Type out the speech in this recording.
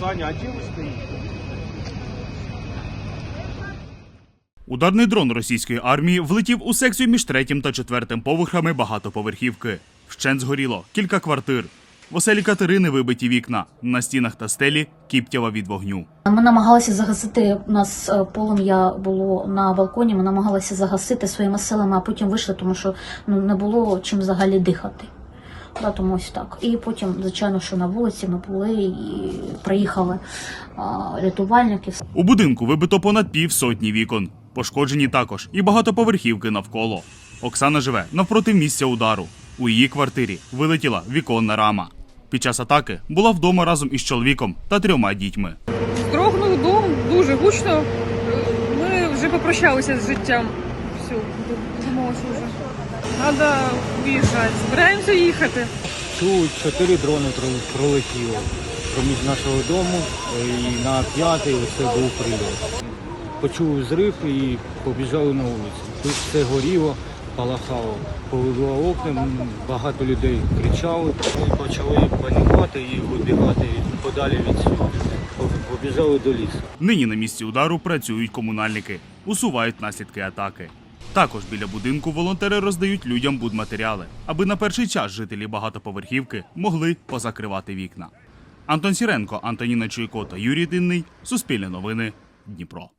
Саня, а где вы стоите? Ударний дрон російської армії влетів у секцію між третім та четвертим поверхами багатоповерхівки. Вщент згоріло кілька квартир. В оселі Катерини вибиті вікна. На стінах та стелі кіптява від вогню. Ми намагалися загасити. У нас е, полум'я було на балконі. Ми намагалися загасити своїми силами, а потім вийшли, тому що ну не було чим взагалі дихати. Да, тому ось так. І потім, звичайно, що на вулиці ми були і приїхали а, рятувальники. У будинку вибито понад півсотні вікон. Пошкоджені також і багатоповерхівки навколо. Оксана живе навпроти місця удару. У її квартирі вилетіла віконна рама. Під час атаки була вдома разом із чоловіком та трьома дітьми. Строгнув дом дуже гучно. Ми вже попрощалися з життям. Все, думала, що вже. Треба виїжджати. Збираємося їхати. Чув, чотири дрони пролетіло проміж нашого дому е, і на п'ятий оце був прильот. Почув зрив і побіжали на вулицю. Тут все горіло, палахало, повибило окна, багато людей кричали. Ми почали панікувати і вибігати подалі від цього. Побіжали до лісу. Нині на місці удару працюють комунальники, усувають наслідки атаки. Також біля будинку волонтери роздають людям будматеріали, аби на перший час жителі багатоповерхівки могли позакривати вікна. Антон Сіренко, Антоніна Чуйко та Юрій Динний. Суспільне новини. Дніпро.